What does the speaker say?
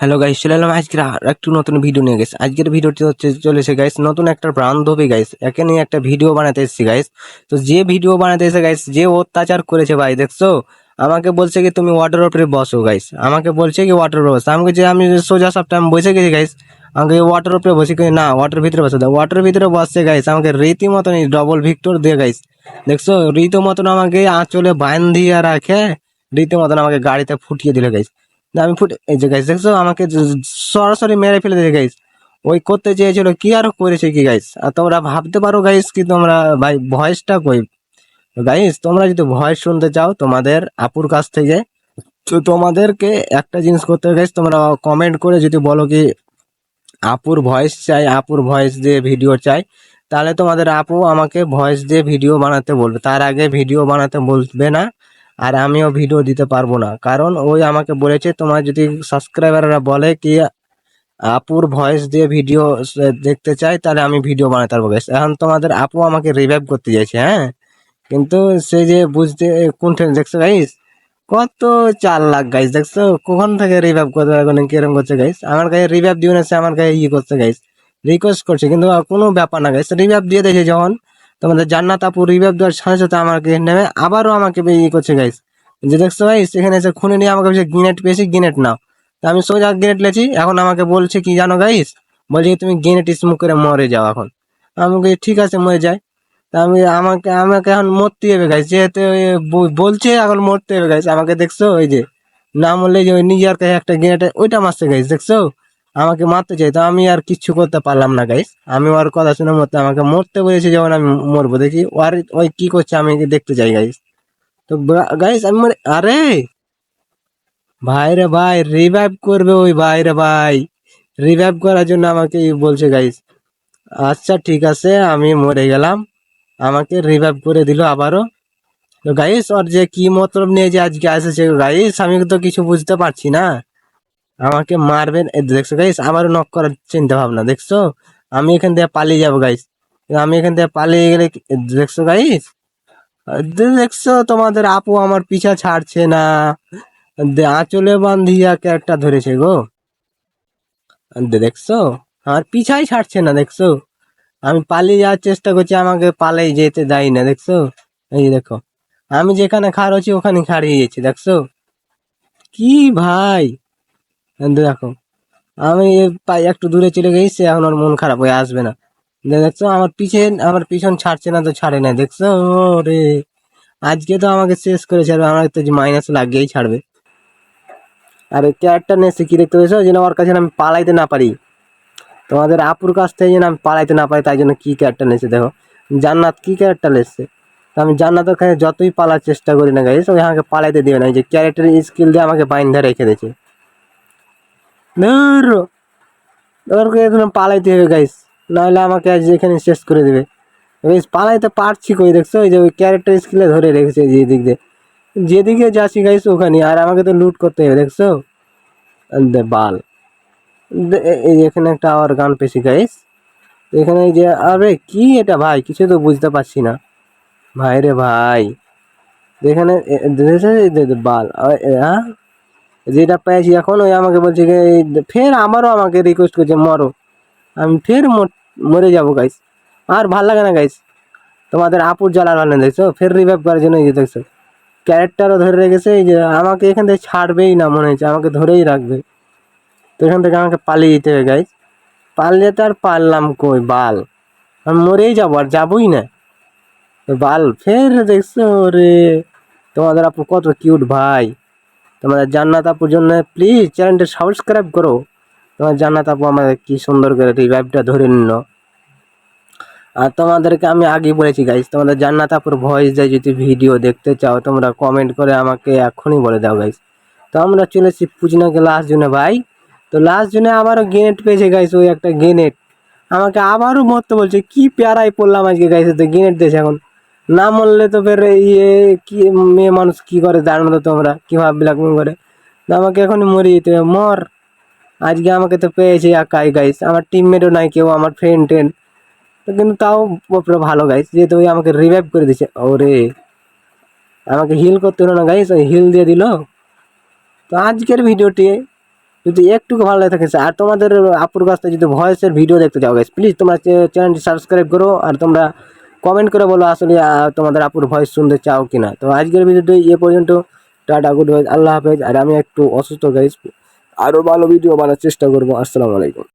Hello guys চলে এলাম আর একটু নতুন ভিডিও নিয়ে গেছে আজকের ভিডিওটি হচ্ছে, চলেছে গাইস নতুন একটা বান্ধবী গাইস একে নিয়ে একটা ভিডিও বানাতে এসেছি গাইস তো যে ভিডিও বানাতে এসে গাইস যে অত্যাচার করেছে ভাই, দেখছ? আমাকে বলছে কি, তুমি ওয়াটার উপরে বসো গাইস আমাকে বলছে কি ওয়াটার উপরে বসো. আমাকে যে, আমি সোজা সব টাইম বসে গেছি গাইস আমাকে ওয়াটার উপরে বসে না ওয়াটার ভিতরে বসে, দাও। ওয়াটার ভিতরে বসছে গাইস আমাকে রীতি মতন ডবল ভিক্টর দিয়ে গাইস দেখছ? রীতি মতন আমাকে আঁচলে বান্ধিয়ে রাখে রীতি মতন আমাকে গাড়িতে ফুটিয়ে দিলে গাইস আমি ফুটে এই যে গাইস দেখছ? আমাকে সরাসরি মেরে ফেলে দিয়েছে গাইস ওই করতে চেয়েছিল, কি আর করেছে কি গাইস আর তোমরা ভাবতে পারো গাইস কি তোমরা, ভাই, ভয়েসটা কই? গাইস তোমরা যদি ভয়েস শুনতে চাও, তোমাদের আপুর কাছ থেকে, তো তোমাদেরকে একটা জিনিস করতে গাইস তোমরা কমেন্ট করে যদি বলো কি, আপুর ভয়েস চাই, আপুর ভয়েস দিয়ে ভিডিও চাই, তাহলে তোমাদের আপু আমাকে ভয়েস দিয়ে ভিডিও বানাতে বলবে। তার আগে ভিডিও বানাতে বলবে না। আর আমিও ভিডিও দিতে পারব না। কারণ ওই আমাকে বলেছে, তোমার যদি সাবস্ক্রাইবাররা বলে কি, আপুর ভয়েস দিয়ে ভিডিও দেখতে চাই তাহলে আমি ভিডিও বানাতে পারব। guys। এখন তোমাদের আপু আমাকে রিভাইভ করতে চাইছে হ্যাঁ? কিন্তু সে যে বুঝতে, কোন ট্রেন দেখছ গাইস কত চার লাখ গাইস দেখছ? কখন থেকে রিভাইভ করতে পারবে না, কিরম করছে গাইস আমার কাছে রিভাইভ দিও না, সে আমার কাছে ইয়ে করছে গাইস রিকোয়েস্ট করছে, কিন্তু কোনো ব্যাপার না গাইস রিভাইভ দিয়ে দিয়েছে যখন তোমাদের জান্নাত আপু রিভাইভ দেওয়ার সাথে সাথে আমাকে নেমে আবারও আমাকে ইয়ে করছে গাইস যে দেখছ গাইস এখানে এসে খুনে নিয়ে আমাকে গিনেট পেয়েছি গিনেট নাও। তা আমি সোজা গিনেট লেছি, এখন আমাকে বলছে কি জানো গাইস বলছে তুমি গিনেট স্মোক করে মরে যাও এখন। আমাকে ঠিক আছে, মরে যায় তা আমি, আমাকে আমাকে এখন মরতে হবে গাইস যেহেতু বলছে এখন মরতে হবে গাইস আমাকে দেখছ, ওই যে না মরলে যে ওই নিজের কাছে একটা গেট ওইটা মারছে গাইস দেখছ? আমাকে মারতে চাই, তো আমি আর কিচ্ছু করতে পারলাম না গাইস আমি ওর কথা শুনে মরতে আমাকে মরতে বলেছে যখন আমি মরবো, দেখি ওর ওই কি করছে আমি দেখতে চাই গাইস তো গাইস আমি মরে আরে! ভাই রে ভাই রিভাইভ করবে ওই ভাই রে ভাই। রিভাইভ করার জন্য আমাকে বলছে গাইস আচ্ছা ঠিক আছে, আমি মরে গেলাম। আমাকে রিভাইভ করে দিল আবারও। তো গাইস ওর যে কি মতলব নিয়ে যে আজকে এসেছে গাইস আমি তো কিছু বুঝতে পারছি না। আমাকে মারবেন। দেখছ গাইস আমারও নক করার চিন্তা ভাবনা দেখছ? আমি এখান থেকে পালিয়ে যাব গাইস আমি এখান থেকে পালিয়ে গেলে দেখছ গাইস দেখছ, তোমাদের আপু আমার পিছা ছাড়ছে না। আঁচলে বান্ধিয়া একটা ধরেছে গো। দেখছ, আমার পিছাই ছাড়ছে না, দেখছ? আমি পালিয়ে যাওয়ার চেষ্টা করছি, আমাকে পালাই যেতে দেয় না, দেখছ? এই দেখো, আমি যেখানে হচ্ছি ওখানে খাড়িয়ে যাচ্ছি, দেখছ? কি ভাই? দেখো। আমি পাই একটু দূরে চলে গেছি, এখন ওর মন খারাপ হয়ে আসবে না। দেখছ, আমার পিছন আমার পিছন ছাড়ছে না তো ছাড়ে না দেখছ? রে আজকে তো আমাকে শেষ করে ছাড়বে, আমার তো মাইনাস লাগিয়েই ছাড়বে। আর ক্যারেক্টার নিয়ে কি দেখতে পেয়েছ? যেন ওর কাছে আমি পালাইতে না পারি। তোমাদের আপুর কাছ থেকে যেন আমি পালাইতে না পারি, তাই জন্য কি ক্যারেক্টার নিয়েছে, দেখো। জান্নাত কী ক্যারেক্টার এসছে তো আমি জান্নাতের কাছে যতই পালার চেষ্টা করি না গাইস ওই আমাকে পালাইতে দিবে না। যে ক্যারেক্টার স্কিল দিয়ে আমাকে বাইন্ধা রেখে দিয়েছে। ধুর ওরকে পালাইতে হবে গাইস নাহলে আমাকে আজ এখানে শেষ করে দেবে। গাইস পালাইতে পারছি কই, দেখছ? ওই যে ওই ক্যারেক্টার স্কিলে ধরে রেখেছে যে দিক দিয়ে। যেদিকে যাচ্ছি গাইস ওখানে, আর আমাকে তো লুট করতে হবে, দেখছ? বাল। এই এখানে একটা আবার গান পেয়েছি গাইস এখানে যে, আরে কি এটা ভাই? কিছু তো বুঝতে পারছি না। ভাই। রে ভাই এখানে বাল। হ্যাঁ? যেটা পেয়েছি এখন ওই আমাকে বলছে ফের আমারও আমাকে রিকোয়েস্ট করছে, মরো। আমি ফের মর- যাব গাইস আর ভালো লাগে না গাইস তোমাদের আপুর জ্বালার ভালো দেখছ? ফের রিভাইভ করার জন্য এই যে দেখছ। ক্যারেক্টারও ধরে রেখেছে, এই যে আমাকে এখান থেকে ছাড়বেই না, মনে হচ্ছে। আমাকে ধরেই রাখবে। তো এখান থেকে আমাকে পালিয়ে যেতে হবে গাইস পালিয়ে তো আর পারলাম কই, বাল? আমি মরেই যাব, আর যাবোই না। বাল, ফের দেখছ রে। তোমাদের আপু কত কিউট ভাই। তোমাদের জান্নাত আপুর জন্য প্লিজ চ্যানেলটা সাবস্ক্রাইব করো। তোমার জান্নাত আপু আমাদের কি সুন্দর করে রিভাইভটা ধরে নিল। আর তোমাদেরকে আমি আগে বলেছি গাইস তোমাদের জান্নাত আপুর ভয়েস দিয়ে যদি ভিডিও দেখতে চাও, তোমরা কমেন্ট করে আমাকে এখনই বলে দাও গাইস তো আমরা চলেছি পুজনাকে লাস্ট জুনে ভাই। তো লাস্ট জুনে আবারও গেনেট পেয়েছে গাইস ওই একটা গেনেট আমাকে আবারও মরতে বলছে, কি প্যারাই পড়লাম আজকে গাইছে তো গেনেট দিয়েছে এখন। না মরলে তো ফের ইয়ে কি, মেয়ে মানুষ কি করে জানো তো তোমরা? কীভাবে ব্ল্যাকমেল করে? তো আমাকে এখনই মরে যেতে হবে। মর। আজকে আমাকে তো পেয়েছে একাই গাইস আমার টিমমেটও নাই কেউ, আমার ফ্রেন্ড ট্রেন্ড তো কিন্তু তাও পুরো ভালো গাইস যেহেতু ওই আমাকে রিভাইভ করে দিচ্ছে ওরে। আমাকে হিল করতে হলো না গাইস ওই হিল দিয়ে দিল। তো আজকের ভিডিওটি যদি একটু ভালো লাগে থাকে, আর তোমাদের আপুর কাছ থেকে যদি ভয়েসের ভিডিও দেখতে চাও গাইস প্লিজ তোমরা চ্যানেলটি সাবস্ক্রাইব করো, আর তোমরা কমেন্ট করে বলো আসলে তোমাদের আপুর ভয়েস শুনতে চাও কিনা। তো আজকের ভিডিওটি এ পর্যন্ত, টাটা গুড আল্লাহ হাফেজ। আর আমি একটু অসুস্থ গাইজ আরও ভালো ভিডিও বানার চেষ্টা করব। আসসালামু আলাইকুম।